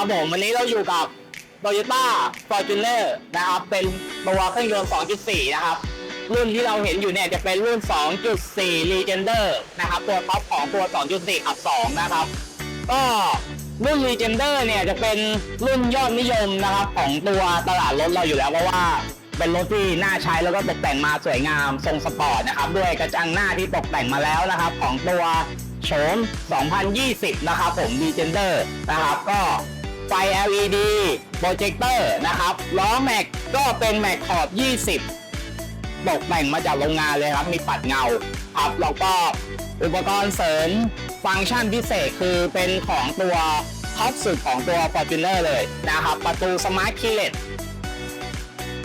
ครับผมวันนี้เราอยู่กับ Toyota Fortuner นะครับ เป็นตัวเครื่องยนต์ 2.4 นะครับ รุ่นที่เราเห็นอยู่เนี่ยจะเป็นรุ่น 2.4 Legender นะครับ ตัวท็อปของตัว 2.4 ขับ 2 นะครับ ก็รุ่น Legender เนี่ยจะเป็นรุ่นยอดนิยมนะครับของตัวตลาดรถเราอยู่แล้วเพราะว่าเป็นรถที่น่าใช้แล้วก็ตกแต่งมาสวยงามทรงสปอร์ตนะครับ ด้วยกระจังหน้าที่ตกแต่งมาแล้วนะครับ ของตัวโฉม2020 นะครับผม Legender นะครับก็ ไฟ LED โปรเจคเตอร์นะครับล้อแม็กก็เป็นแม็กขอบ 20 ตกแต่งมาจากโรงงานเลยครับ มีปัดเงาครับแล้วก็อุปกรณ์เสริมฟังก์ชันพิเศษคือเป็นของตัวท็อปสุดของตัว Fortuner เลยนะครับ ประตูสมาร์ทคีเลต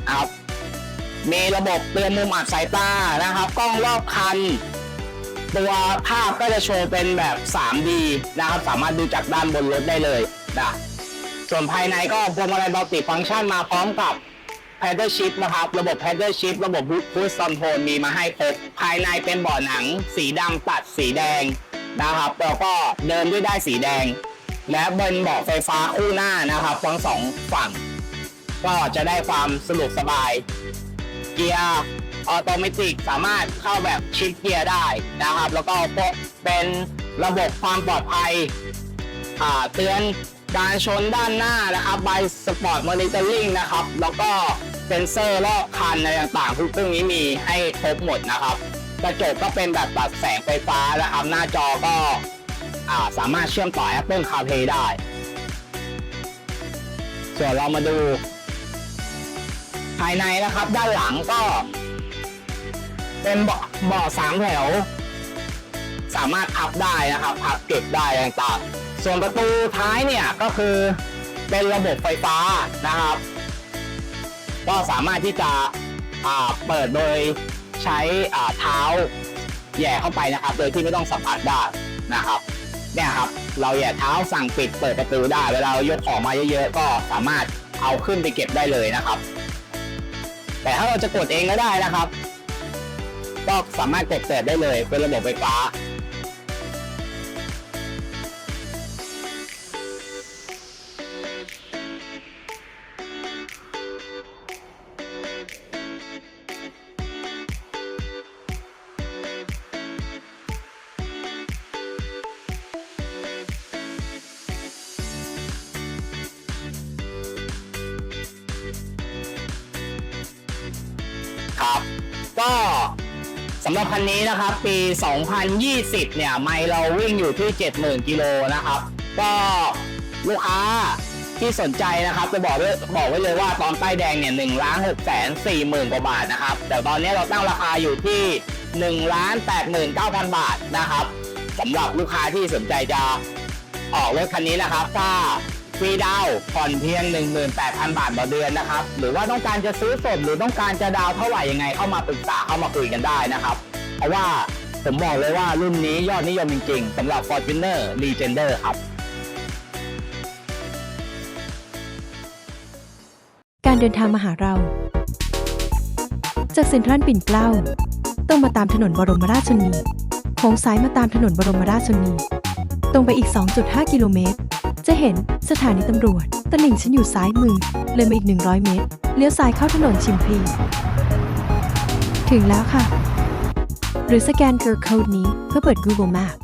ครับมีระบบเตือนมุมอับสายตานะครับ กล้องรอบคัน ตัวภาพก็จะโชว์เป็นแบบ 3D นะครับ สามารถดูจากด้านบนรถได้เลยนะ ส่วนภายในก็พวงมาลัยมัลติฟังก์ชันมาพร้อมกับ p a d d l e shift นะครับ ระบบ p a d d l e shift ระบบ Bluetooth control มีมาให้ครบภายในเป็นเบาะหนัง สีดำตัดสีแดงนะครับแล้วก็เดินด้วยได้สีแดง และเป็นเบาะไฟฟ้าคู่หน้านะครับทั้งสองฝั่ง ก็จะได้ความสะดวกสบาย เกียร์ออโตเมติกสามารถเข้าแบบชิดเกียร์ได้นะครับ แล้วก็เป็นระบบความปลอดภัยอ่าเตือน การชนด้านหน้านะครับ by Sport Monitoring นะครับ แล้วก็เซ็นเซอร์รอบคันอะไรต่างๆทุกเรื่องนี้มีให้ครบหมดนะครับ กระจกก็เป็นแบบตัดแสงไฟฟ้านะครับ หน้าจอก็อ่าสามารถเชื่อมต่อ Apple CarPlay ได้ ส่วนเรามาดู ภายในนะครับ ด้านหลังก็ เป็นเบาะเบาะสามแถว สามารถพับได้นะครับพับเก็บได้ต่างๆ ส่วนประตูท้ายเนี่ยก็คือเป็นระบบไฟฟ้านะครับ ก็สามารถที่จะเปิดโดยใช้เท้าแย่เข้าไปนะครับ โดยที่ไม่ต้องสัมผัสได้นะครับเนี่ยครับ เราแย่เท้าสั่งปิดเปิดประตูได้เวลาเรายกของมาเยอะๆ ก็สามารถเอาขึ้นไปเก็บได้เลยนะครับ แต่ถ้าเราจะกดเองก็ได้นะครับ ก็สามารถกดเปิดได้เลยเป็นระบบไฟฟ้า ก็สำหรับคันนี้นะครับ ปี 2020 เนี่ย ไมล์เราวิ่งอยู่ที่ 70,000 กิโลนะครับ ก็ลูกค้าที่สนใจนะครับ จะบอกไว้บอกไว้เลยว่าตอนป้ายแดงเนี่ย1ล้าน6แสน4หมื่นกว่าบาทนะครับ แต่ตอนนี้เราตั้งราคาอยู่ที่1ล้าน8 9 0 0 0บาทนะครับสำหรับลูกค้าที่สนใจจะออกรถคันนี้นะครับ ถ้า รีดาวผ่อนเพียง 18,000 บาทต่อเดือนนะครับ หรือว่าต้องการจะซื้อสดหรือต้องการจะดาวเท่าไหร่ยังไงเข้ามาปรึกษาเข้ามาคุยกันได้นะครับ เพราะว่าผมบอกเลยว่ารุ่นนี้ยอดนิยมจริงๆสำหรับ Fortuner Legender ครับ การเดินทางมาหาเรา จากเซ็นทรัลปิ่นเกล้าต้องมาตามถนนบรมราชชนนีโค้งซ้ายมาตามถนนบรมราชชนนี ตรงไปอีก 2.5 กิโลเมตร จะเห็นสถานีตำรวจตลิ่งฉันอยู่ซ้ายมือ เลยมาอีก 100 เมตร เลี้ยวซ้ายเข้าถนนชิมพี ถึงแล้วค่ะ หรือสแกน QR Code นี้เพื่อเปิด Google Map